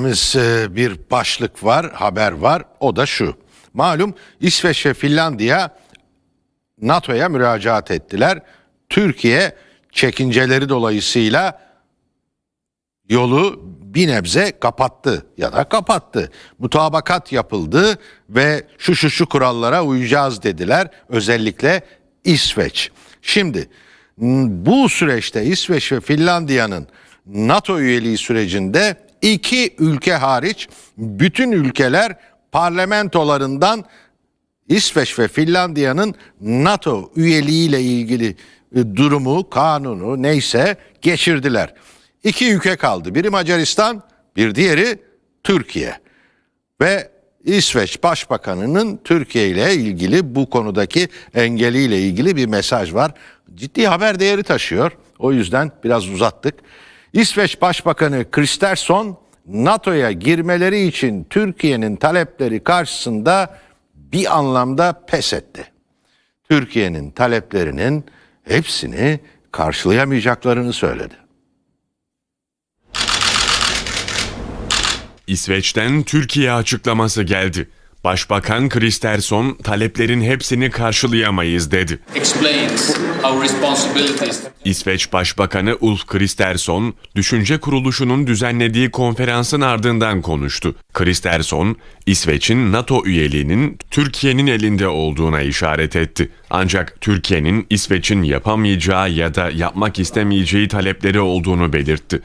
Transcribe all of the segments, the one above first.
Biz, e, bir başlık var, haber var. O da şu. Malum İsveç ve Finlandiya NATO'ya müracaat ettiler. Türkiye çekinceleri dolayısıyla yolu bir nebze kapattı ya da kapattı. Mutabakat yapıldı ve şu şu şu kurallara uyacağız dediler. Özellikle İsveç. Şimdi bu süreçte İsveç ve Finlandiya'nın NATO üyeliği sürecinde iki ülke hariç bütün ülkeler parlamentolarından İsveç ve Finlandiya'nın NATO üyeliğiyle ilgili e, durumu, kanunu neyse geçirdiler. İki ülke kaldı. Biri Macaristan, bir diğeri Türkiye. Ve İsveç Başbakanı'nın Türkiye ile ilgili bu konudaki engeliyle ilgili bir mesaj var. Ciddi haber değeri taşıyor. O yüzden biraz uzattık. İsveç Başbakanı Kristersson NATO'ya girmeleri için Türkiye'nin talepleri karşısında bir anlamda pes etti. Türkiye'nin taleplerinin hepsini karşılayamayacaklarını söyledi. İsveç'ten Türkiye açıklaması geldi. Başbakan Kristersson taleplerin hepsini karşılayamayız dedi. İsveç Başbakanı Ulf Kristersson, Düşünce Kuruluşu'nun düzenlediği konferansın ardından konuştu. Kristersson, İsveç'in NATO üyeliğinin Türkiye'nin elinde olduğuna işaret etti. Ancak Türkiye'nin İsveç'in yapamayacağı ya da yapmak istemeyeceği talepleri olduğunu belirtti.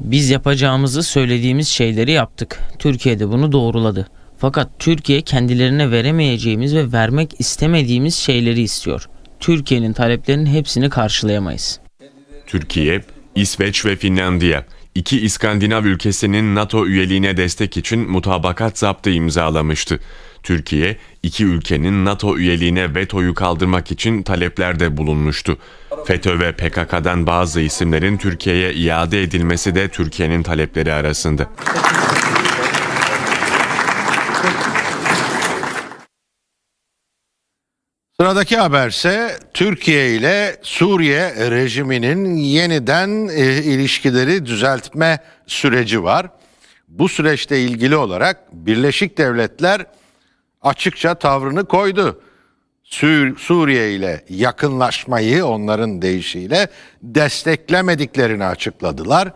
Biz yapacağımızı söylediğimiz şeyleri yaptık. Türkiye de bunu doğruladı. Fakat Türkiye kendilerine veremeyeceğimiz ve vermek istemediğimiz şeyleri istiyor. Türkiye'nin taleplerinin hepsini karşılayamayız. Türkiye, İsveç ve Finlandiya iki İskandinav ülkesinin NATO üyeliğine destek için mutabakat zaptı imzalamıştı. Türkiye, iki ülkenin NATO üyeliğine vetoyu kaldırmak için taleplerde bulunmuştu. FETÖ ve PKK'dan bazı isimlerin Türkiye'ye iade edilmesi de Türkiye'nin talepleri arasında. Sıradaki haberse Türkiye ile Suriye rejiminin yeniden e, ilişkileri düzeltme süreci var. Bu süreçte ilgili olarak Birleşik Devletler açıkça tavrını koydu. Sür- Suriye ile yakınlaşmayı onların deyişiyle desteklemediklerini açıkladılar.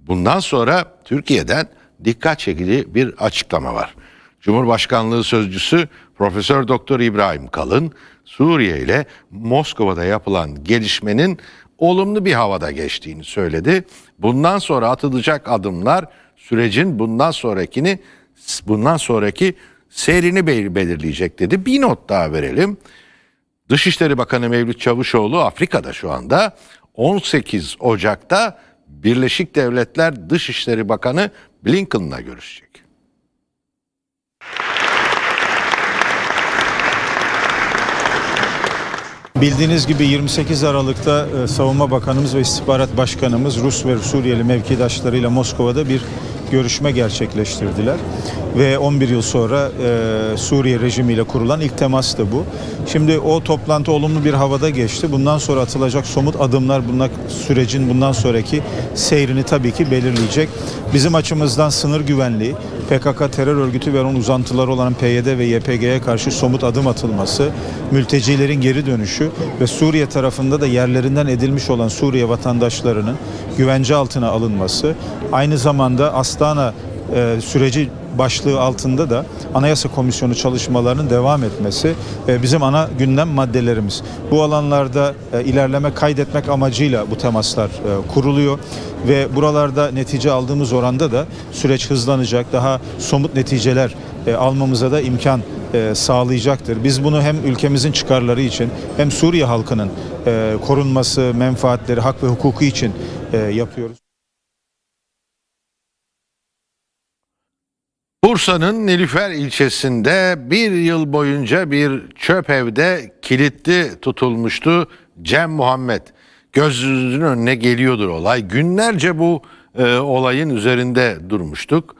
Bundan sonra Türkiye'den dikkat çekici bir açıklama var. Cumhurbaşkanlığı sözcüsü Profesör Doktor İbrahim Kalın Suriye ile Moskova'da yapılan gelişmenin olumlu bir havada geçtiğini söyledi. Bundan sonra atılacak adımlar sürecin bundan sonrakini bundan sonraki seyrini bel- belirleyecek dedi. Bir not daha verelim. Dışişleri Bakanı Mevlüt Çavuşoğlu Afrika'da şu anda 18 Ocak'ta Birleşik Devletler Dışişleri Bakanı Blinken'la görüşecek. Bildiğiniz gibi 28 Aralık'ta e, Savunma Bakanımız ve İstihbarat Başkanımız Rus ve Suriyeli mevkidaşlarıyla Moskova'da bir görüşme gerçekleştirdiler. Ve 11 yıl sonra e, Suriye rejimiyle kurulan ilk temas da bu. Şimdi o toplantı olumlu bir havada geçti. Bundan sonra atılacak somut adımlar bunlar sürecin bundan sonraki seyrini tabii ki belirleyecek. Bizim açımızdan sınır güvenliği, PKK terör örgütü ve onun uzantıları olan PYD ve YPG'ye karşı somut adım atılması, mültecilerin geri dönüşü ve Suriye tarafında da yerlerinden edilmiş olan Suriye vatandaşlarının güvence altına alınması, aynı zamanda Astana e, süreci başlığı altında da Anayasa Komisyonu çalışmalarının devam etmesi e, bizim ana gündem maddelerimiz. Bu alanlarda e, ilerleme kaydetmek amacıyla bu temaslar e, kuruluyor ve buralarda netice aldığımız oranda da süreç hızlanacak, daha somut neticeler e, almamıza da imkan e, sağlayacaktır. Biz bunu hem ülkemizin çıkarları için hem Suriye halkının e, korunması, menfaatleri, hak ve hukuku için e, yapıyoruz. Bursa'nın Nilüfer ilçesinde bir yıl boyunca bir çöp evde kilitli tutulmuştu Cem Muhammed. Gözünüzün önüne geliyordur olay. Günlerce bu e, olayın üzerinde durmuştuk.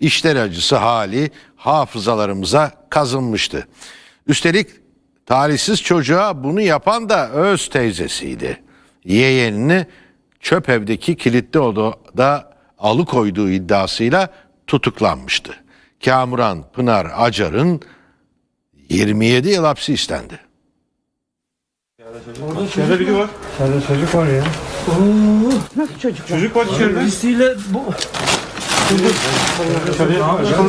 İşler acısı hali hafızalarımıza kazınmıştı. Üstelik talihsiz çocuğa bunu yapan da öz teyzesiydi. Yeğenini çöp evdeki kilitli odada alıkoyduğu iddiasıyla tutuklanmıştı. Kamuran Pınar Acar'ın 27 yıl hapsi istendi. İçeride biri var. İçeride çocuk var ya. Çocuk var içeride. Birisiyle bu...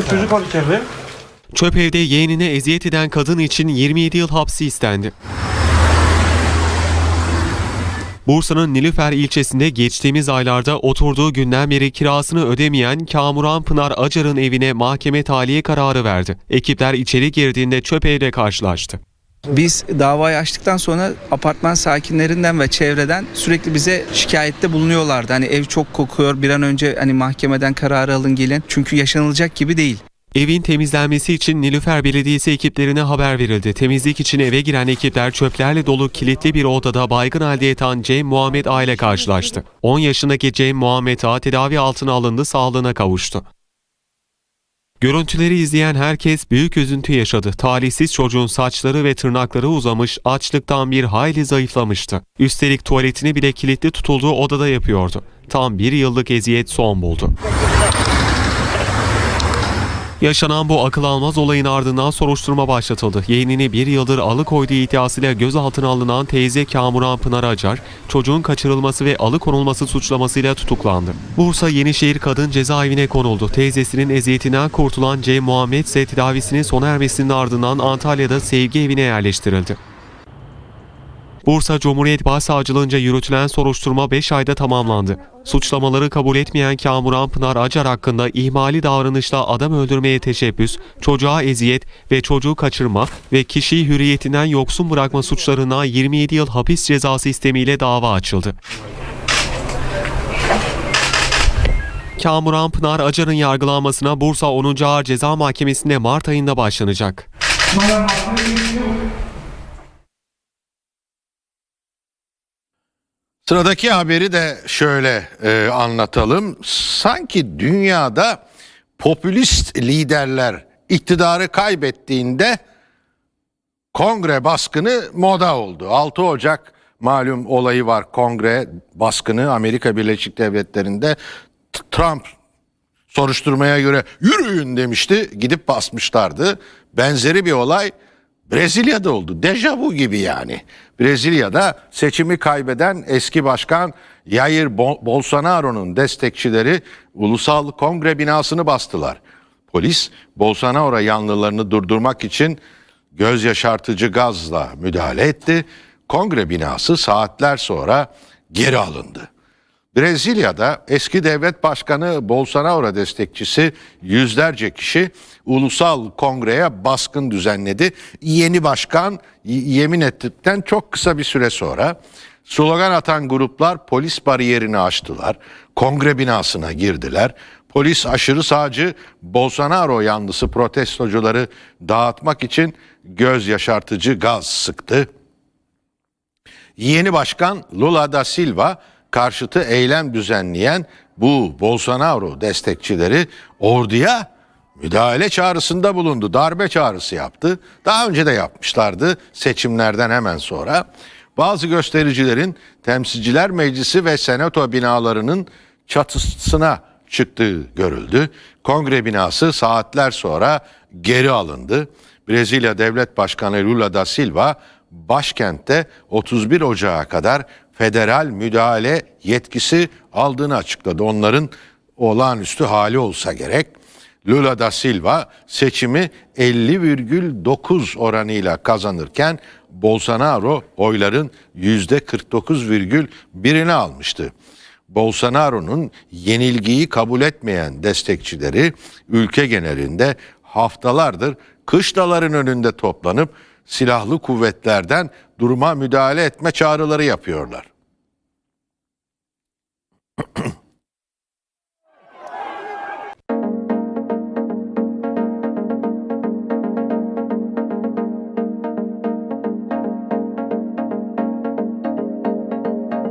Çocuk var içeride. Çöp evde yeğenine eziyet eden kadın için 27 yıl hapsi istendi. Bursa'nın Nilüfer ilçesinde geçtiğimiz aylarda oturduğu günden beri kirasını ödemeyen Kamuran Pınar Acar'ın evine mahkeme tahliye kararı verdi. Ekipler içeri girdiğinde çöp evde karşılaştı. Biz davayı açtıktan sonra apartman sakinlerinden ve çevreden sürekli bize şikayette bulunuyorlardı. Hani ev çok kokuyor bir an önce hani mahkemeden kararı alın gelin. Çünkü yaşanılacak gibi değil. Evin temizlenmesi için Nilüfer Belediyesi ekiplerine haber verildi. Temizlik için eve giren ekipler çöplerle dolu kilitli bir odada baygın halde yatan Cem Muhammed A ile karşılaştı. 10 yaşındaki Cem Muhammed A tedavi altına alındı, sağlığına kavuştu. Görüntüleri izleyen herkes büyük üzüntü yaşadı. Talihsiz çocuğun saçları ve tırnakları uzamış, açlıktan bir hayli zayıflamıştı. Üstelik tuvaletini bile kilitli tutulduğu odada yapıyordu. Tam bir yıllık eziyet son buldu. Yaşanan bu akıl almaz olayın ardından soruşturma başlatıldı. Yeğenini bir yıldır alıkoyduğu iddiasıyla gözaltına alınan teyze Kamuran Pınar Acar, çocuğun kaçırılması ve alıkonulması suçlamasıyla tutuklandı. Bursa Yenişehir Kadın Cezaevine konuldu. Teyzesinin eziyetinden kurtulan C. Muhammed ise tedavisinin sona ermesinin ardından Antalya'da sevgi evine yerleştirildi. Bursa Cumhuriyet Başsavcılığınca yürütülen soruşturma 5 ayda tamamlandı. Suçlamaları kabul etmeyen Kamuran Pınar Acar hakkında ihmali davranışla adam öldürmeye teşebbüs, çocuğa eziyet ve çocuğu kaçırma ve kişiyi hürriyetinden yoksun bırakma suçlarına 27 yıl hapis cezası istemiyle dava açıldı. Kamuran Pınar Acar'ın yargılanmasına Bursa 10. Ağır Ceza Mahkemesi'nde Mart ayında başlanacak. Sıradaki haberi de şöyle e, anlatalım. Sanki dünyada popülist liderler iktidarı kaybettiğinde kongre baskını moda oldu. 6 Ocak malum olayı var kongre baskını Amerika Birleşik Devletleri'nde Trump soruşturmaya göre yürüyün demişti gidip basmışlardı. Benzeri bir olay Brezilya'da oldu. Dejavu gibi yani. Brezilya'da seçimi kaybeden eski başkan Jair Bo- Bolsonaro'nun destekçileri ulusal kongre binasını bastılar. Polis Bolsonaro yanlılarını durdurmak için göz yaşartıcı gazla müdahale etti. Kongre binası saatler sonra geri alındı. Brezilya'da eski devlet başkanı Bolsonaro destekçisi yüzlerce kişi ulusal kongreye baskın düzenledi. Yeni başkan yemin ettikten çok kısa bir süre sonra slogan atan gruplar polis bariyerini aştılar. Kongre binasına girdiler. Polis aşırı sağcı Bolsonaro yanlısı protestocuları dağıtmak için göz yaşartıcı gaz sıktı. Yeni başkan Lula da Silva karşıtı eylem düzenleyen bu Bolsonaro destekçileri orduya müdahale çağrısında bulundu. Darbe çağrısı yaptı. Daha önce de yapmışlardı seçimlerden hemen sonra. Bazı göstericilerin Temsilciler Meclisi ve Senato binalarının çatısına çıktığı görüldü. Kongre binası saatler sonra geri alındı. Brezilya Devlet Başkanı Lula da Silva başkentte 31 Ocağı kadar federal müdahale yetkisi aldığını açıkladı. Onların olağanüstü hali olsa gerek. Lula da Silva seçimi 50,9 oranıyla kazanırken Bolsonaro oyların %49,1'ini almıştı. Bolsonaro'nun yenilgiyi kabul etmeyen destekçileri ülke genelinde haftalardır kışlaların önünde toplanıp silahlı kuvvetlerden duruma müdahale etme çağrıları yapıyorlar.